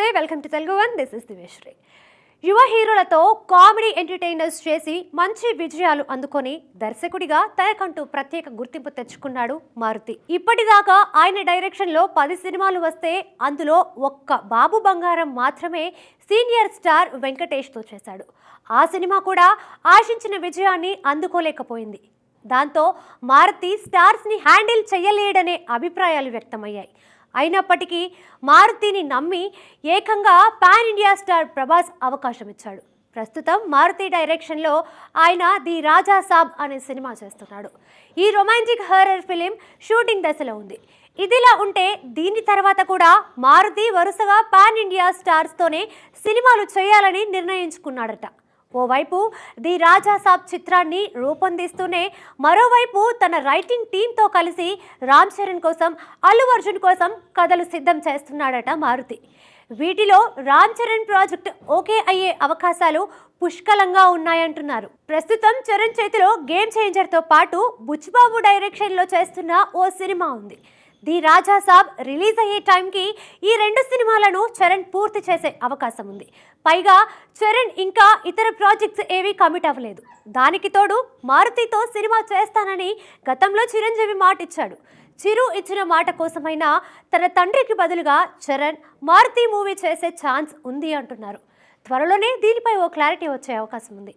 నమస్తే welcome to Telugu one. This is Diveshri యువ హీరోలతో కామెడీ ఎంటర్టైనర్స్ చేసి మంచి విజయాలు అందుకొని దర్శకుడిగా తనకంటూ ప్రత్యేక గుర్తింపు తెచ్చుకున్నాడు మారుతి. ఇప్పటిదాకా ఆయన డైరెక్షన్లో పది సినిమాలు వస్తే అందులో ఒక్క బాబు బంగారం మాత్రమే సీనియర్ స్టార్ వెంకటేష్తో చేశాడు. ఆ సినిమా కూడా ఆశించిన విజయాన్ని అందుకోలేకపోయింది. దాంతో మారుతి స్టార్స్ని హ్యాండిల్ చేయలేడనే అభిప్రాయాలు వ్యక్తమయ్యాయి. అయినప్పటికీ మారుతిని నమ్మి ఏకంగా పాన్ ఇండియా స్టార్ ప్రభాస్ అవకాశం ఇచ్చాడు ప్రస్తుతం మారుతి డైరెక్షన్లో ఆయన ది రాజా సాబ్ అనే సినిమా చేస్తున్నాడు. ఈ రొమాంటిక్ హర్రర్ ఫిలిం షూటింగ్ దశలో ఉంది. ఇదిలా ఉంటే దీని తర్వాత కూడా మారుతి వరుసగా పాన్ ఇండియా స్టార్స్తోనే సినిమాలు చేయాలని నిర్ణయించుకున్నాడట. ఓవైపు ది రాజా సాబ్ చిత్రాన్ని రూపొందిస్తూనే మరోవైపు తన రైటింగ్ టీంతో కలిసి రామ్ చరణ్ కోసం అల్లు అర్జున్ కోసం కథలు సిద్ధం చేస్తున్నాడట మారుతి. వీటిలో రామ్ చరణ్ ప్రాజెక్ట్ ఓకే అయ్యే అవకాశాలు పుష్కలంగా ఉన్నాయంటున్నారు. ప్రస్తుతం చరణ్ చేతిలో గేమ్ చేంజర్తో పాటు బుచ్చిబాబు డైరెక్షన్లో చేస్తున్న ఓ సినిమా ఉంది. ది రాజా సాబ్ రిలీజ్ అయ్యే టైంకి ఈ రెండు సినిమాలను చరణ్ పూర్తి చేసే అవకాశం ఉంది. పైగా చరణ్ ఇంకా ఇతర ప్రాజెక్ట్స్ ఏవి కమిట్ అవ్వలేదు. దానికి తోడు మారుతితో సినిమా చేస్తానని గతంలో చిరంజీవి మాట ఇచ్చాడు. చిరు ఇచ్చిన మాట కోసమైనా తన తండ్రికి బదులుగా చరణ్ మారుతి మూవీ చేసే ఛాన్స్ ఉంది అంటున్నారు. త్వరలోనే దీనిపై ఓ క్లారిటీ వచ్చే అవకాశం ఉంది.